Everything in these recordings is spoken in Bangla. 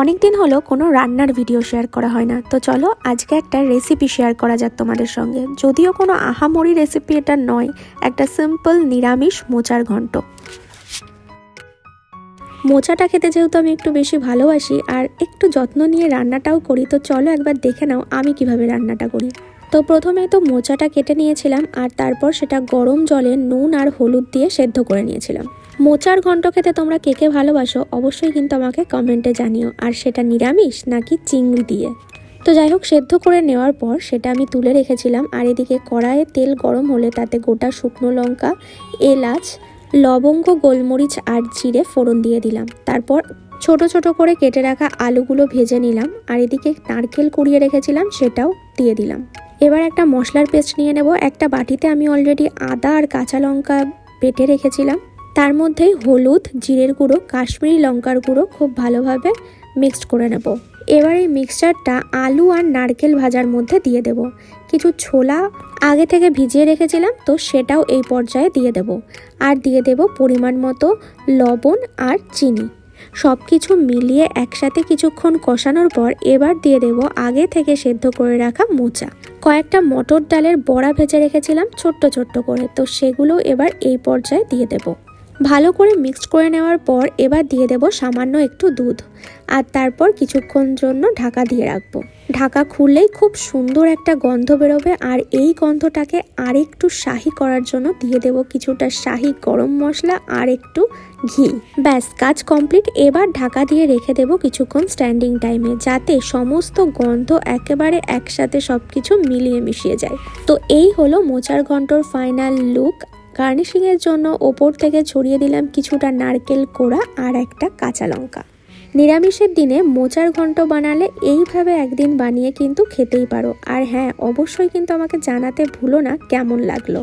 অনেক দিন হলো কোনো রান্নার ভিডিও শেয়ার করা হয় না। তো চলো আজকে একটা রেসিপি শেয়ার করা যাক তোমাদের সঙ্গে। যদিও কোনো আহামরি রেসিপি এটা নয়, একটা সিম্পল নিরামিষ মোচার ঘন্ট। মোচাটা খেতে যেহেতু আমি একটু বেশি ভালোবাসি আর একটু যত্ন নিয়ে রান্নাটাও করি, তো চলো একবার দেখে নাও আমি কীভাবে রান্নাটা করি। তো প্রথমে তো মোচাটা কেটে নিয়েছিলাম আর তারপর সেটা গরম জলে নুন আর হলুদ দিয়ে সেদ্ধ করে নিয়েছিলাম। মোচার ঘন্ট খেতে তোমরা কে কে ভালোবাসো অবশ্যই কিন্তু আমাকে কমেন্টে জানিও। আর সেটা নিরামিষ নাকি চিংড়ি দিয়ে? তো যাই হোক, সেদ্ধ করে নেওয়ার পর সেটা আমি তুলে রেখেছিলাম। আর এদিকে কড়াইয়ে তেল গরম হলে তাতে গোটা শুকনো লঙ্কা, এলাচ, লবঙ্গ, গোলমরিচ আর জিরে ফোড়ন দিয়ে দিলাম। তারপর ছোট ছোট করে কেটে রাখা আলুগুলো ভেজে নিলাম। আর এদিকে নারকেল কুড়িয়ে রেখেছিলাম, সেটাও দিয়ে দিলাম। এবার একটা মশলার পেস্ট নিয়ে নেব। একটা বাটিতে আমি অলরেডি আদা আর কাঁচা লঙ্কা বেটে রেখেছিলাম। তার মধ্যেই হলুদ, জিরের গুঁড়ো, কাশ্মীরি লঙ্কার গুঁড়ো খুব ভালোভাবে মিক্সড করে নেব। এবার এই মিক্সচারটা আলু আর নারকেল ভাজার মধ্যে দিয়ে দেব। কিছু ছোলা আগে থেকে ভিজিয়ে রেখেছিলাম, তো সেটাও এই পর্যায়ে দিয়ে দেব। আর দিয়ে দেব পরিমাণ মতো লবণ আর চিনি। সব কিছু মিলিয়ে একসাথে কিছুক্ষণ কষানোর পর এবার দিয়ে দেব আগে থেকে সেদ্ধ করে রাখা মোচা। কয়েকটা মটর ডালের বড়া ভেজে রেখেছিলাম ছোট্ট ছোট্ট করে, তো সেগুলো এবার এই পর্যায়ে দিয়ে দেব। ভালো করে মিক্সড করে নেওয়ার পর এবার দিয়ে দেব সামান্য একটু দুধ। আর তারপর কিছুক্ষণ জন্য ঢাকা দিয়ে রাখব। ঢাকা খুললেই খুব সুন্দর একটা গন্ধ বেরোবে আর এই গন্ধটাকে আরেকটু শাহি করার জন্য দিয়ে দেব কিছুটা শাহি গরম মশলা আর একটু ঘি। ব্যাস, কাজ কমপ্লিট। এবার ঢাকা দিয়ে রেখে দেব কিছুক্ষণ স্ট্যান্ডিং টাইমে যাতে সমস্ত গন্ধ একেবারে একসাথে সব কিছু মিলিয়ে মিশিয়ে যায়। তো এই হলো মোচার ঘন্টর ফাইনাল লুক গার্নিশিংয়ের জন্য ওপর থেকে ছড়িয়ে দিলাম কিছুটা নারকেল কোড়া আর একটা কাঁচা লঙ্কা। নিরামিষের দিনে মোচার ঘন্ট বানালে এইভাবে একদিন বানিয়ে কিন্তু খেতেই পারো। আর হ্যাঁ অবশ্যই কিন্তু আমাকে জানাতে ভুলো না কেমন লাগল।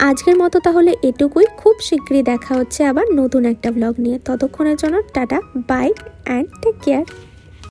আজকের মতো তাহলে এটুকুই। খুব শীঘ্রই দেখা হচ্ছে আবার নতুন একটা ব্লগ নিয়ে। ততক্ষণের জন্য tata bye and take care